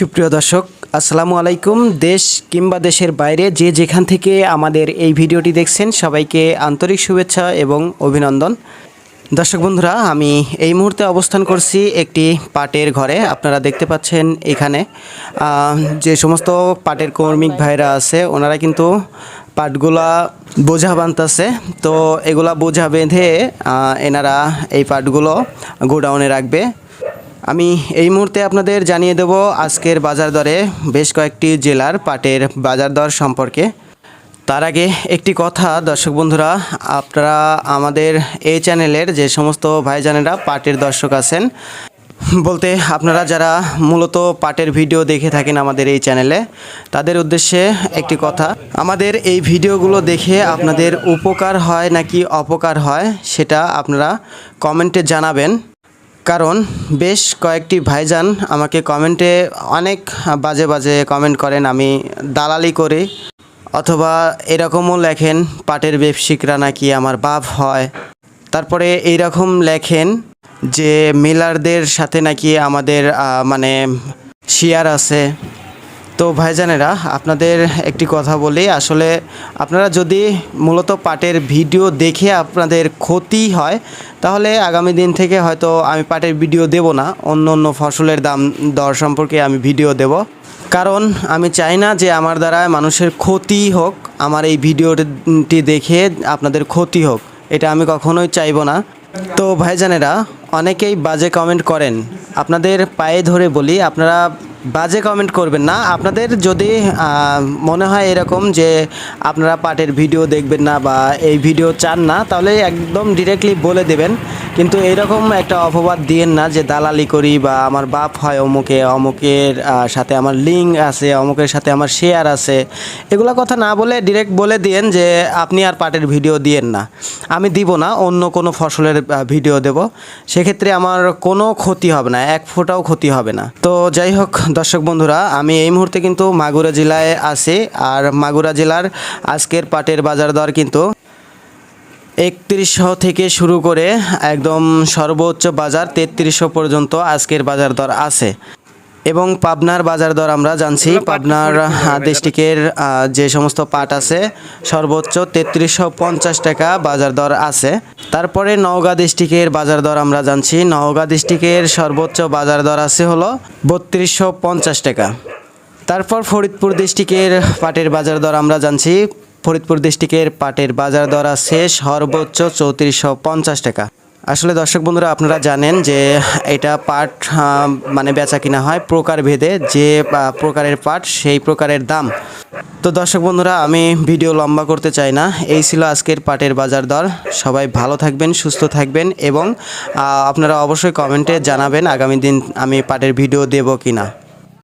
সুপ্রিয় দর্শক, আসসালামু আলাইকুম। দেশ কিংবা দেশের বাইরে যে যেখান থেকে আমাদের এই ভিডিওটি দেখছেন, সবাইকে আন্তরিক শুভেচ্ছা এবং অভিনন্দন। দর্শক বন্ধুরা, আমি এই মুহূর্তে অবস্থান করছি একটি পাটের ঘরে। আপনারা দেখতে পাচ্ছেন এখানে যে সমস্ত পাটের কর্মিক ভাইরা আছে, ওনারা কিন্তু পাটগুলা বোঝা বানতেছে। তো এগুলা বোঝা বেঁধে এনারা এই পাটগুলো গোডাউনে রাখবে। আমি এই মুহূর্তে আপনাদের জানিয়ে দেব আজকের বাজার দরে বেশ কয়েকটি জেলার পাটের বাজার দর সম্পর্কে। তার আগে একটি কথা, দর্শক বন্ধুরা, আপনারা আমাদের এই চ্যানেলের যে সমস্ত ভাইজানেরা পাটের দর্শক আছেন, বলতে আপনারা যারা মূলত পাটের ভিডিও দেখে থাকেন আমাদের এই চ্যানেলে, তাদের উদ্দেশ্যে একটি কথা, আমাদের এই ভিডিওগুলো দেখে আপনাদের উপকার হয় নাকি অপকার হয়, সেটা আপনারা কমেন্টে জানাবেন। কারণ বেশ কয়েকটি ভাইজান আমাকে কমেন্টে অনেক বাজে বাজে কমেন্ট করেন, আমি দালালি করি। অথবা এরকমও লেখেন, পাটের ব্যবসিকরা নাকি আমার বাপ হয়। তারপরে এইরকম লেখেন যে, মিলারদের সাথে নাকি আমাদের মানে শিয়ার আছে। তো ভাইজানেরা, আপনাদের একটি কথা বলি। আসলে আপনারা যদি মূলত পাটের ভিডিও দেখে আপনাদের ক্ষতি হয়, তাহলে আগামী দিন থেকে হয়তো আমি পাটের ভিডিও দেব না। অন্য অন্য ফসলের দাম, দর সম্পর্কে আমি ভিডিও দেব। কারণ আমি চাই না যে আমার দ্বারা মানুষের ক্ষতি হোক, আমার এই ভিডিওটি দেখে আপনাদের ক্ষতি হোক। এটা আমি কখনোই চাইব না। তো ভাইজানেরা, অনেকেই বাজে কমেন্ট করেন। আপনাদের পায়ে ধরে বলি, আপনারা বাজে কমেন্ট করবেন না। আপনাদের যদি মনে হয় এরকম যে আপনারা পাটের ভিডিও দেখবেন না বা এই ভিডিও চান না, তাহলে একদম ডিরেক্টলি বলে দেবেন। কিন্তু এইরকম একটা অপবাদ দিয়েন না যে দালালি করি বা আমার বাপ হয় অমুকে, অমুকের সাথে আমার লিঙ্ক আছে, অমুকের সাথে আমার শেয়ার আছে। এগুলো কথা না বলে ডিরেক্ট বলে দিয়েন যে আপনি আর পাটের ভিডিও দিয়েন না। আমি দিব না, অন্য কোনো ফসলের ভিডিও দেব। সেক্ষেত্রে আমার কোনো ক্ষতি হবে না, এক ফোঁটাও ক্ষতি হবে না। তো যাই হোক দর্শক বন্ধুরা, আমি এই মুহূর্তে কিন্তু মাগুরা জেলায় আছি আর মাগুরা জেলার আজকের পাটের বাজার দর কিন্তু একত্রিশশো থেকে শুরু করে একদম সর্বোচ্চ বাজার তেত্রিশশো পর্যন্ত আজকের বাজার দর আছে। এবং পাবনার বাজার দর আমরা জানছি। পাবনার ডিস্ট্রিক্টের যে সমস্ত পাট আছে সর্বোচ্চ তেত্রিশশো পঞ্চাশ টাকা বাজার দর আছে। তারপরে নওগাঁ ডিস্ট্রিক্টের বাজার দর আমরা জানছি। নওগাঁ ডিস্ট্রিক্টের সর্বোচ্চ বাজার দর আছে হলো বত্রিশশো পঞ্চাশ টাকা। তারপর ফরিদপুর ডিস্ট্রিক্টের পাটের বাজার দর আমরা জানছি। ফরিদপুর ডিস্ট্রিক্টের পাটের বাজার দর আছে সর্বোচ্চ চৌত্রিশশো পঞ্চাশ টাকা। আসলে দর্শক বন্ধুরা, আপনারা জানেন যে এটা পাট মানে বেচা কিনা হয় প্রকার ভেদে যে প্রকারের পাট সেই প্রকারের দাম। তো দর্শক বন্ধুরা, আমি ভিডিও লম্বা করতে চাই না। এই ছিল আজকের পাটের বাজার দর। সবাই ভালো থাকবেন, সুস্থ থাকবেন এবং আপনারা অবশ্যই কমেন্টে জানাবেন আগামী দিন আমি পাটের ভিডিও দেব কিনা।